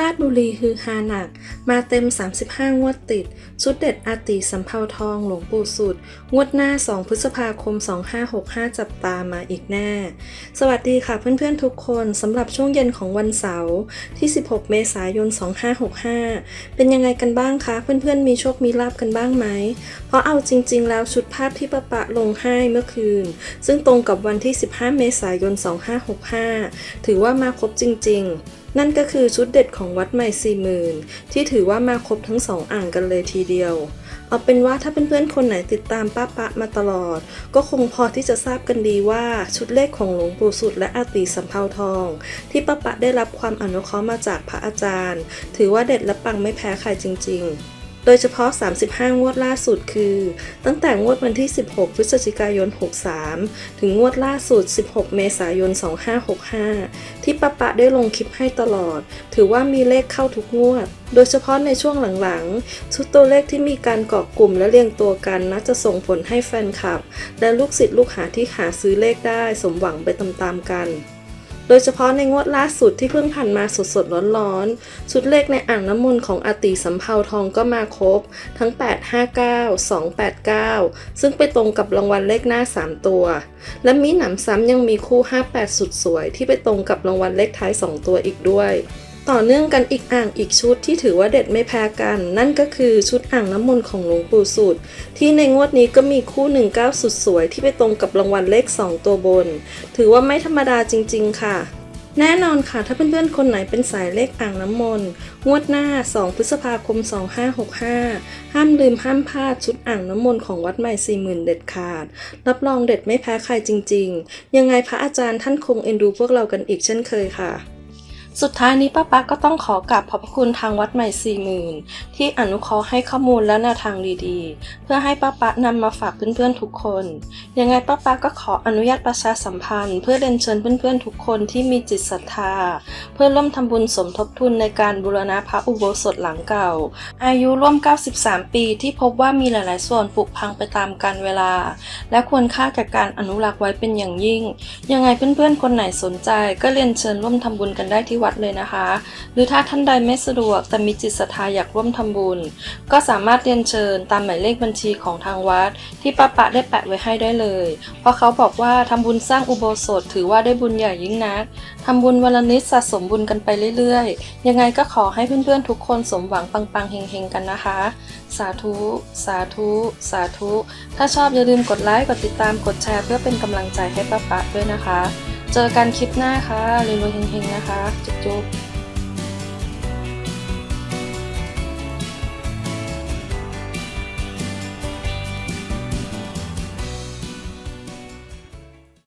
ลาดบุรีคือฮาหนัก มาเต็ม 35 งวดติด ชุดเด็ดอาติสำเภาทองหลวงปู่สุด งวดหน้า 2 พฤษภาคม 2565 จับตามาอีกแน่ สวัสดีค่ะเพื่อนๆทุกคนสำหรับช่วงเย็นของวันเสาร์ที่ 16 เมษายน 2565 เป็นยังไงกันบ้างคะ เพื่อนๆมีโชคมีลาบกันบ้างไหม เพราะเอาจริง ๆ แล้วชุดภาพที่ประปะลงให้เมื่อคืน ซึ่งตรงกับวันที่ 15 เมษายน 2565 ถือว่ามาครบจริง ๆ นั่นก็คือชุดเด็ดของวัดใหม่สี่หมื่นที่ถือว่ามาครบทั้งสองอ่างกันเลยทีเดียว เอาเป็นว่าถ้าเเพื่อนๆคนไหนติดตามป้าปะมาตลอด ก็คงพอที่จะทราบกันดีว่าชุดเลขของหลวงปู่สุดและอาตีสำเภาทอง ที่ป้าปะได้รับความอนุเคราะห์มาจากพระอาจารย์ ถือว่าเด็ดและปังไม่แพ้ใครจริง ๆ โดยเฉพาะ 35 งวดล่าสุดคือ ตั้งแต่งวดวันที่ 16 พฤศจิกายน 63 ถึงงวดล่าสุด 16 เมษายน 2565 ที่ปะปะได้ลงคลิปให้ตลอด ถือว่ามีเลขเข้าทุกงวด โดยเฉพาะในช่วงหลังๆ ชุดตัวเลขที่มีการเกาะกลุ่มและเรียงตัวกันน่าจะส่งผลให้แฟนคลับ และลูกศิษย์ลูกหาที่หาซื้อเลขได้สมหวังไปตามๆกัน โดยเฉพาะในงวดล่าสุดที่เพิ่งผ่านมาสดๆร้อนๆชุดเลขในอ่างน้ำมนต์ของอติสำเภาทองก็มาครบ ทั้ง 859 289 ซึ่งไปตรงกับรางวัลเลขหน้า 3 ตัว และมีหนำซ้ำยังมีคู่ 58 สุดสวยที่ไปตรงกับรางวัลเลขท้าย 2 ตัวอีกด้วย ต่อเนื่องกันอีกอ่างอีกชุดที่ถือว่าเด็ดไม่แพ้กัน นั่นก็คือชุดอ่างน้ำมนต์ของหลวงปู่สุด ที่ในงวดนี้ก็มีคู่19สุดสวยที่ไปตรงกับรางวัลเลข 2 ตัวบน ถือว่าไม่ธรรมดาจริง ๆ ค่ะ แน่นอนค่ะ ถ้าเพื่อนๆ คนไหนเป็นสายเลขอ่างน้ำมนต์งวดหน้า 2 พฤษภาคม 2565 ห้ามลืมห้ามพลาดชุดอ่างน้ำมนต์ของวัดใหม่40,000เด็ดขาด รับรองเด็ดไม่แพ้ใครจริง ๆ ยังไงพระอาจารย์ท่านคงเอ็นดูพวกเรากันอีกเช่นเคยค่ะ สุดท้ายนี้ป้าป๊าก็ต้องขอกราบขอบพระคุณทางวัดใหม่สี่หมื่นที่อนุเคราะห์ให้ข้อมูลและแนวทางดีๆ เพื่อให้ป้าป๊านำมาฝากเพื่อนๆทุกคน ยังไงป้าป๊าก็ขออนุญาตประชาสัมพันธ์ เพื่อเรียนเชิญเพื่อนๆทุกคนที่มีจิตศรัทธา เพื่อร่วมทำบุญสมทบทุนในการบูรณะพระอุโบสถหลังเก่า อายุร่วม 93 ปีที่พบว่ามีหลายๆ ส่วนผุพังไปตามกาลเวลา และควรค่าแก่การอนุรักษ์ไว้เป็นอย่างยิ่ง ยังไงเพื่อนๆคนไหนสนใจก็เรียนเชิญร่วมทำบุญกันได้ที่วัดเลยนะคะ หรือถ้าท่านใดไม่สะดวกแต่มีจิตศรัทธาอยากร่วมทำบุญ ก็สามารถเรียนเชิญตามหมายเลขบัญชีของทางวัด ที่ป้าปะได้แปะไว้ให้ได้เลย เพราะเขาบอกว่าทำบุญสร้างอุโบสถถือว่าได้บุญใหญ่ยิ่งนักทำบุญวันละนิดสะสมบุญกันไปเรื่อยๆ ยังไงก็ขอให้เพื่อนๆทุกคนสมหวังปังๆเฮงๆกันนะคะ สาธุ สาธุ สาธุ ถ้าชอบอย่าลืมกดไลค์ กดติดตาม กดแชร์เพื่อเป็นกำลังใจให้ป้าปะด้วยนะคะ เจอกันคลิปหน้าค่ะรวยๆเฮงๆนะคะ จุ๊บๆ